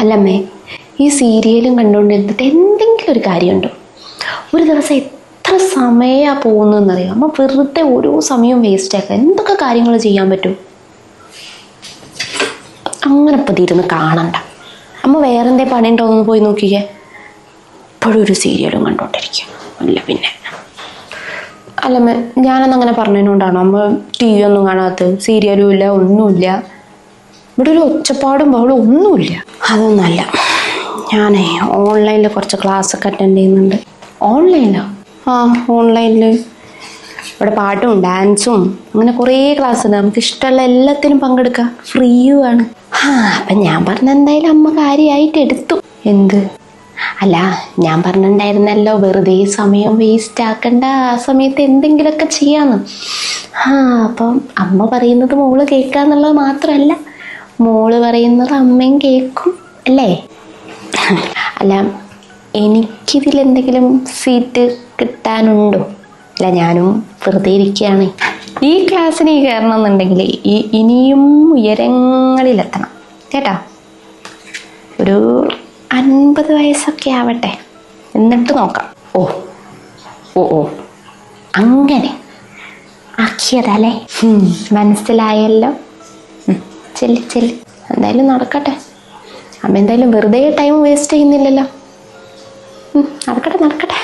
അല്ലമ്മേ ഈ സീരിയലും കണ്ടുകൊണ്ടിരുന്നിട്ട് എന്തെങ്കിലും ഒരു കാര്യമുണ്ടോ? ഒരു ദിവസം എത്ര സമയമാണ് പോകുന്നതെന്നറിയാം? അമ്മ വെറുതെ ഓരോ സമയവും വേസ്റ്റ് ആക്കുക. എന്തൊക്കെ കാര്യങ്ങൾ ചെയ്യാൻ പറ്റും? അങ്ങനെ ഇപ്പം ഇരുന്ന് കാണണ്ട. അമ്മ വേറെന്തേ പണിയുണ്ടോ എന്ന് പോയി നോക്കിക്കേ. ഇപ്പോഴും ഒരു സീരിയലും കണ്ടുകൊണ്ടിരിക്കുക. അല്ല പിന്നെ. അല്ലമ്മ ഞാനന്ന് അങ്ങനെ പറഞ്ഞതിനോണ്ടാണോ അമ്മ ടി വി ഒന്നും കാണാത്തത് സീരിയലും ഇല്ല ഒന്നുമില്ല. ഇവിടെ ഒരു ഒച്ചപ്പാടും ബഹളും ഒന്നുമില്ല. അതൊന്നല്ല ഞാനേ ഓൺലൈനിൽ കുറച്ച് ക്ലാസ് ഒക്കെ അറ്റൻഡ് ചെയ്യുന്നുണ്ട്. ഓൺലൈനിലോ ആ? ഓൺലൈനിൽ ഇവിടെ പാട്ടും ഡാൻസും അങ്ങനെ കുറേ ക്ലാസ് ഉണ്ട്. നമുക്ക് ഇഷ്ടമുള്ള എല്ലാത്തിനും പങ്കെടുക്കാം. ഫ്രീയുമാണ് ആ അപ്പം ഞാൻ പറഞ്ഞ എന്തായാലും അമ്മ കാര്യമായിട്ട് എടുത്തു. എന്ത്? അല്ല ഞാൻ പറഞ്ഞിട്ടുണ്ടായിരുന്നല്ലോ വെറുതെ സമയം വേസ്റ്റ് ആക്കണ്ട. ആ സമയത്ത് എന്തെങ്കിലുമൊക്കെ ചെയ്യാന്ന്. ആ അപ്പം അമ്മ പറയുന്നത് മോൾ കേൾക്കാന്നുള്ളത് മാത്രമല്ല. മോൾ പറയുന്നത് അമ്മയും കേൾക്കും അല്ലേ? അല്ല എനിക്കിതിൽ എന്തെങ്കിലും സീറ്റ് കിട്ടാനുണ്ടോ? അല്ല ഞാനും വെറുതെ ഇരിക്കുകയാണ്. ഈ ക്ലാസ്സിന് കയറണം എന്നുണ്ടെങ്കിൽ ഈ ഇനിയും ഉയരങ്ങളിലെത്തണം. കേട്ടോ? ഒരു അൻപത് വയസ്സൊക്കെ ആവട്ടെ. എന്നിട്ട് നോക്കാം. ഓ ഓ ഓ. അങ്ങനെ. ആക്കിയതല്ലേ? മനസ്സിലായല്ലോ? ചെല്ല് എന്തായാലും നടക്കട്ടെ. അമ്മ എന്തായാലും വെറുതെ ടൈം വേസ്റ്റ് ചെയ്യുന്നില്ലല്ലോ. നടക്കട്ടെ നടക്കട്ടെ.